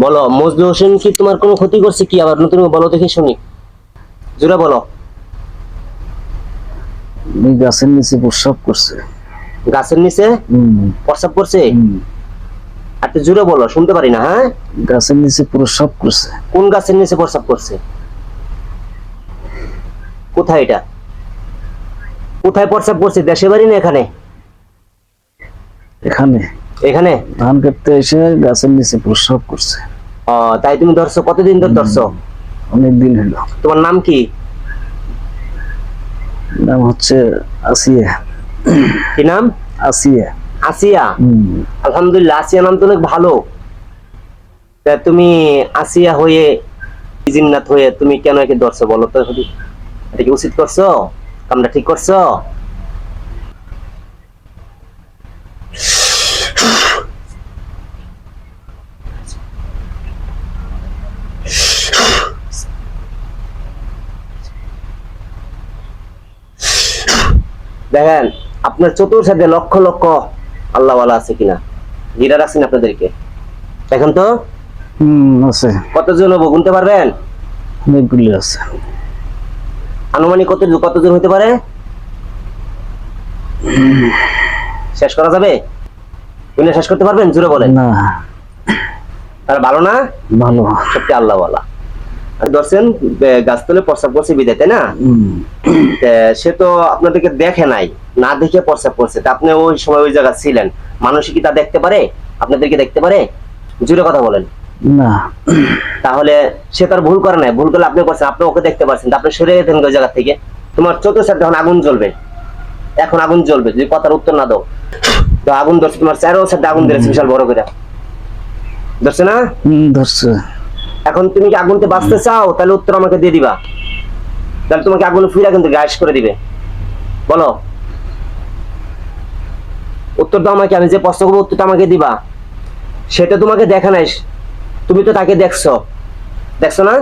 বলো মজনু হোসেন কি তোমার কোনো ক্ষতি করছে কি? আবার নতুন বলো দেখে শুনি। জোরে বলো। ওই গাছের নিচে প্রস্রাব করছে। গাছের নিচে? প্রস্রাব করছে। আর একটু জোরে বলো শুনতে পারি না হ্যাঁ? গাছের নিচে প্রস্রাব করছে। কোন গাছের নিচে প্রস্রাব করছে? কোথায় এটা? কোথায় প্রস্রাব করছে? দেশে বাড়ি না এখানে? এখানে। এখানে? ধান কাটতে এসে গাছের নিচে প্রস্রাব করছে। ও, তাই তুমি ধরছো? কতদিন ধরে ধরছো? অনেক দিন হলো। তোমার নাম কি? নাম হচ্ছে আসিয়া। কি নাম? আসিয়া। আসিয়া? আলহামদুলিল্লাহ আসিয়া নাম তো অনেক ভালো। তা তুমি আসিয়া হয়ে জিন্নাত হয়ে তুমি কেন একে ধরছো বলো তো? এটা কি উচিত করছ? কামটা ঠিক করছ? দেখেন আপনার চতুর্সাথে লক্ষ লক্ষ আল্লাহওয়ালা আছে কিনা? লিডার আছেন আপনাদেরকে? এখন তো। আছে। কতজন হব গুনতে পারবেন? অনেকগুলি আছে। আনুমানিক কত কতজন হতে পারে? শেষ করা যাবে? গুনে শেষ করতে পারবেন? জুড়ে বলেন। না। আর ভালো না? ভালো। সত্যি আল্লাহওয়ালা। ধরছেন গাছতলে প্রস্রাব করছে বিদায় তাই না? সে তো আপনাদেরকে দেখে নাই না দেখে প্রস্রাব করছে। তা আপনি ওই সময় ওই জায়গা ছিলেন। মানুষ কি তা দেখতে পারে? আপনাদেরকে দেখতে পারে? জুড়ে কথা বলেন। না। তাহলে সে তার ভুল করে নাই। ভুল করলে আপনি করছেন আপনি ওকে দেখতে পাচ্ছেন তা আপনি সরে গেছেন ওই জায়গা থেকে। তোমার চতুর্থ যখন আগুন জ্বলবে। এখন আগুন জ্বলবে। যদি কথার উত্তর না দাও তো আগুন ধরছে। তোমার চারো সাথে আগুন ধরেছে বিশাল বড় করে। ধরছে না? ধরছে। এখন তুমি কি আগুনতে বাঁচতে চাও? তাহলে উত্তর আমাকে দিয়ে দিবা। তাহলে তোমাকে আগুন ফিরা কিন্তু গায়েস করে দিবে। বলো। উত্তর দাও আমাকে আমি যে প্রশ্ন করব উত্তরটা আমাকে দিবা। সেটা তোমাকে দেখা নাই। তুমি তো তাকে দেখছ। দেখছ না?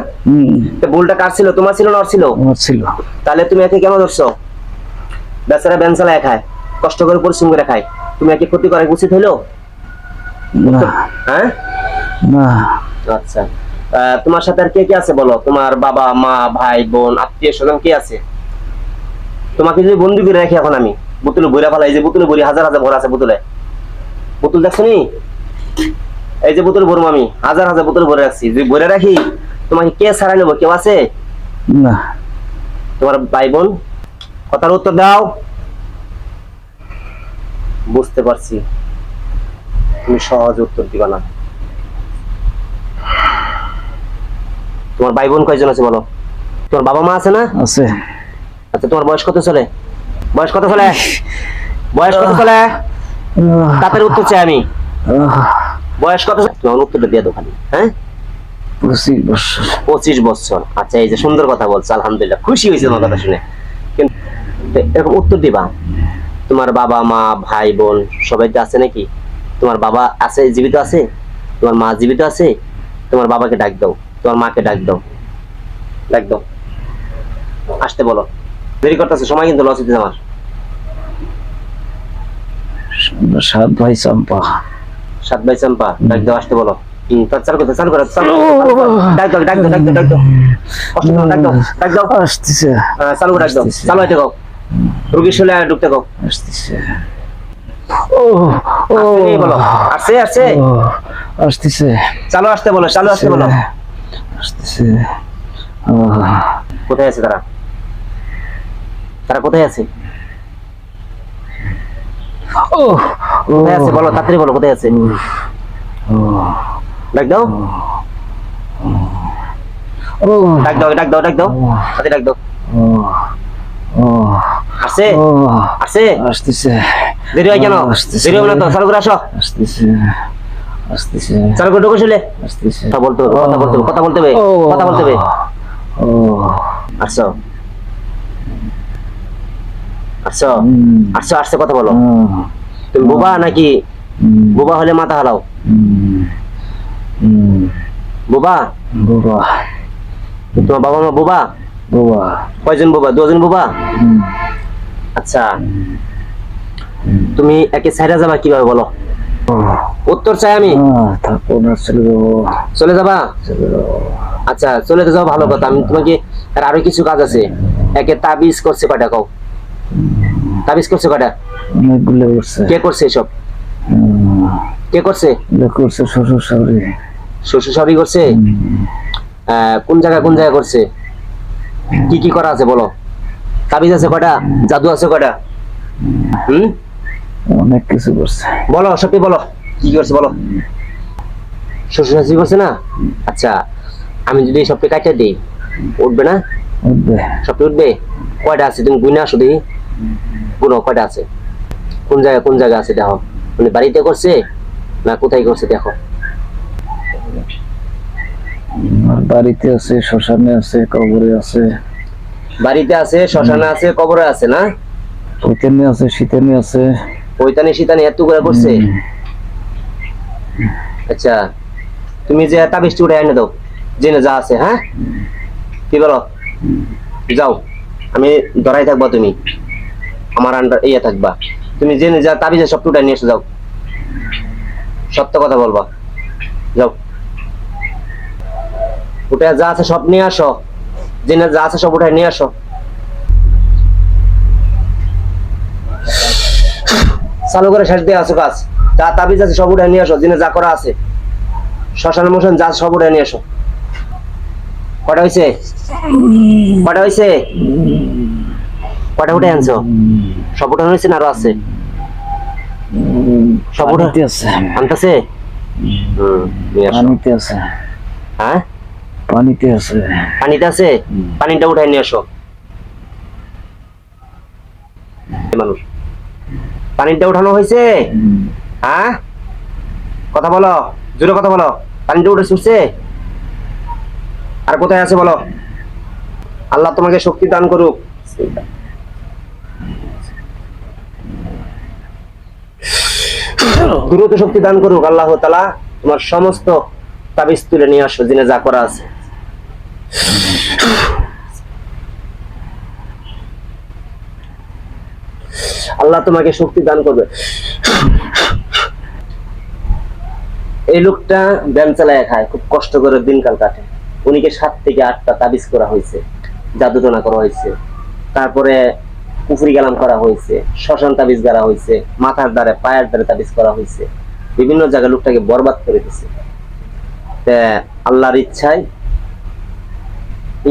তো ভুলটা কার ছিল? তোমার ছিল না ওর ছিল? ছিল। তাহলে তুমি একে কেন ধরছো? বেচারা বেঞ্চালা খায় কষ্ট করে পরিশ্রম করে খায়। তুমি একে ক্ষতি করা উচিত হইল? না। হ্যাঁ? না। আচ্ছা। তোমার সাথে আর কে কে আছে বলো? তোমার বাবা মা ভাই বোন আত্মীয় স্বজন কে আছে? তোমাকে যদি বন্দি করে রাখি এখন আমি বোতলে বইরা ফেলাই যে বোতলে বড়ি হাজার হাজার ভরা আছে বোতলে। বোতল দেখছ নি? এই যে বোতল ভরবো আমি হাজার হাজার বোতল ভরে রাখছি। যদি ভরে রাখি তোমাকে কে ছাড়াই নেব? কেউ আছে? না। তোমার ভাই বোন কথার উত্তর দাও। বুঝতে পারছি। তুমি সহজ উত্তর দিবা না। তোমার ভাই বোন কয়জন আছে বলো? তোমার বাবা মা আছে না? আছে। আচ্ছা তোমার বয়স কত চলে? বয়স কত চলে? বয়স কত চলে? আহ, উত্তর চাই আমি। বয়স কত? তোমার উত্তরটা দিয়ে খালি হ্যাঁ? পঁচিশ বছর। পঁচিশ বছর। আচ্ছা এই যে সুন্দর কথা বলছো আলহামদুলিল্লাহ। খুশি হয়েছে তোমার কথা শুনে। কিন্তু এরকম উত্তর দিবা? তোমার বাবা মা ভাই বোন সবাই তো আছে নাকি? তোমার বাবা আছে জীবিত আছে? তোমার মা জীবিত আছে? তোমার বাবাকে ডাক দাও। তোমার মাকে ডাক দাও। ডাক দাও। আসতে বলো। দেরি করতেছে সময় কিন্তু লস হচ্ছে আমার। সাত ভাই চাম্পা। সাত ভাই চাম্পা ডাক দাও আসতে বলো। রুগীর শুলে ঢুকতে আসতেছে। চালু আসতে বলো চালু আসতে বলো। আসতেছে। কোথায় আছে তারা? তারা কোথায় আছে? ও কোথায় আছে বলো তাড়াতাড়ি বলো কোথায় আছে? ডাক দাও। ও। ডাক দাও ডাক দাও ডাক দাও। ডাক দাও। ও আসছে? আসতেছে। দেরি হয় কেন? দেরি হবে না তো চালু করে আসো। আসতেছে। আসতেছে। চালু করে ঢুকে আসতেছে। কথা বলতে হবে কথা বলতে হবে কথা বলতে হবে ও। কথা বলতে হবে। ও। আসছো? আসছো? হুম, আসছো আসছে কথা বলো। তুমি বোবা নাকি? বোবা হলে মাথা হালাও। বোবা? বাবা। তোমার বাবা মা বোবা? বাবা। কয়জন বোবা? দুজন বোবা? আচ্ছা। তুমি একে সাইরা যাবা কীভাবে বলো? উত্তর চাই আমি? না চলে যাবা। আচ্ছা চলে যাও ভালো কথা। আমি তোমাকে আর কিছু কাজ আছে। একে তাবিজ করছে কয়টা কও? তাবিজ করছে কয়টা? কে করছে এসব? কে করছে? করছে শ্বশুর শাশুড়ি। শ্বশুর সবই করছে? কোন জায়গায় কোন জায়গায় করছে? কি কি করা আছে বলো? তাবিজ আছে কয়টা? জাদু আছে কয়টা? হুম? অনেক কিছু করছে। বলো সত্যি বলো। কি করছে বলো? শ্বশুর শাশুড়ি করছে না? আচ্ছা আমি যদি এই সবটি কাটিয়ে দিই উঠবে না? উঠবে। সবটি উঠবে? কয়টা আছে? তুমি গুনে আসো দেখি। গুনো কয়টা আছে? কোন জায়গায় কোন জায়গায় আছে দেখো। উনি বাড়িতে করছে না কোথায় করছে দেখো? বাড়িতে আছে শ্মশানে আছে কবরে আছে। বাড়িতে আছে শ্মশানে আছে কবরে আছে না? ওইখানে আছে শীতানে আছে। পৈতানি শীতানি এত করে করছে? আচ্ছা তুমি যে তাবিজটি উঠে এনে দাও জেনে যা আছে হ্যাঁ? কি বলো? যাও আমি ধরাই থাকবা তুমি। আমার আন্ডার ইয়ে থাকবা। তুমি জেনে যা তাবিজে সব উঠে নিয়ে এসে যাও। সত্য কথা বলবা। যাও। উঠে যা আছে সব নিয়ে আসো। জেনে যা আছে সব উঠে নিয়ে আসো। চালু করে শেষ দিয়ে আসো কাজ যা তাবিজ আছে সব উঠে নিয়ে আসো দিনে যা করা আছে। শ্মশান মোশন যা সব উঠে নিয়ে আসো। কটা হয়েছে কটা হয়েছে কটা উঠে আনছো? সব উঠানো হয়েছে না আরও আছে? সব উঠে আছে। আনতেছে? পানিতে আছে। হ্যাঁ? পানিতে আছে। পানিতে আছে? পানিটা উঠাই নিয়ে আসো। মানুষ। পানিটা উঠানো হয়েছে? হ্যাঁ? কথা বলো জোরে কথা বলো। পানিটা উঠে ছুটছে আর কোথায় আছে বলো? আল্লাহ তোমাকে শক্তি দান করুক। দ্রুত শক্তি দান করুক আল্লাহ তালা তোমার সমস্ত তাবিজ তুলে নিয়ে আসো দিনে যা করা আছে। আল্লাহ তোমাকে শক্তি দান করবে। এই লোকটা ব্যায়াম চালায় খায়, খুব কষ্ট করে দিনকাল কাটে। উনিকে সাত থেকে আটটা তাবিজ করা হয়েছে, জাদুটনা করা হয়েছে। তারপরে পুফুরি গালাম করা হয়েছে, শ্মশান তাবিজ গাড়া হয়েছে, মাথার দ্বারে, পায়ের দ্বারে তাবিজ করা হয়েছে। বিভিন্ন জায়গায় লোকটাকে বরবাদ করে দিছে। আল্লাহর ইচ্ছায়,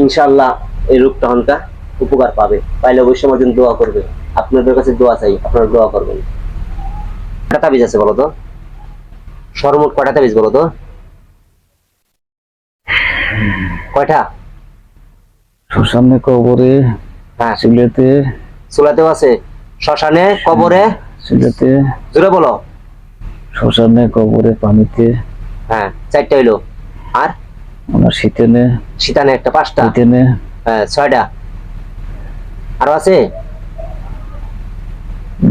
ইনশাআল্লাহ এই লোকটা হনকা উপকার পাবে। পাইলে অবশ্যই আমার জন্য দোয়া করবে। আপনাদের কাছে দোয়া চাই আপনারা দোয়া করবেন। কটা তাবিজ আছে বলো তো? সর্বমোট কয়টা তাবিজ বলো তো? কয়টা? শ্মশানে কবরে হ্যাঁ। চুলেতে চুলাতেও আছে। শ্মশানে কবরে? চুলেতে জোরে বলো। শ্মশানে কবরে পানিতে। হ্যাঁ চারটা হইল। আর? ওনার শীতেনে। শীতানে একটা পাঁচটা। শীতেনে। হ্যাঁ ছয়টা। আরও আছে?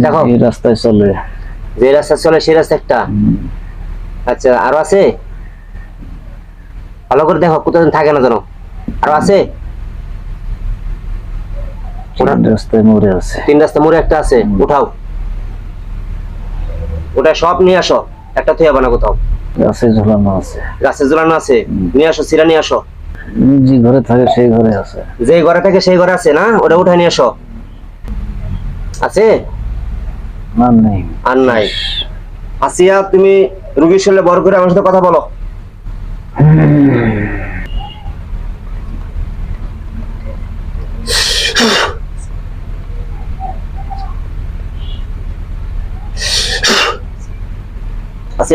দেখো। এই রাস্তায় চলে। যে রাস্তা চলে সেই রাস্তা একটা। আচ্ছা আরও আছে? ভালো করে দেখো কোথাও থাকে না যেন। আরও আছে? রাস্তায় মরে আছে। তিন রাস্তা মোড়ে একটা আছে উঠাও। ওটা সব নিয়ে আসো একটা থুয়ে বানা কোথাও। গাছে ঝোলানো আছে। গাছে ঝুলানো আছে নিয়ে আসো সিরা নিয়ে আসো। যে ঘরে থাকে সেই ঘরে আছে। যে ঘরে থাকে সেই ঘরে আছে না? ওটা নিয়ে আসো। আছে? আর নেই। আর নাই। আসিয়া তুমি রুগীর শরীরে করে আমার সাথে কথা বলো।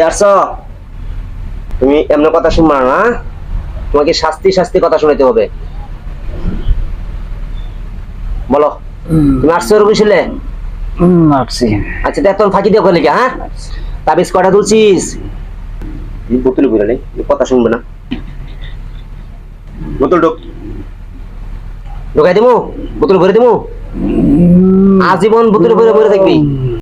আসছো তুমি এমন কথা শুনবা না তোমাকে শাস্তি শাস্তি কথা শোনাতে হবে। বলো তুমি আসছো হুম, আসছি। আচ্ছা দেখ তোর ফাঁকি দিয়ে করলি কি, হ্যাঁ? তাবিজ কটা তুলছিস? বোতল ঘুরে নেই কথা শুনবে না। বোতল ঢোক। ঢোকাই দিমু? বোতল ভরে দিমু? আজীবন বোতল ভরে ভরে থাকবি।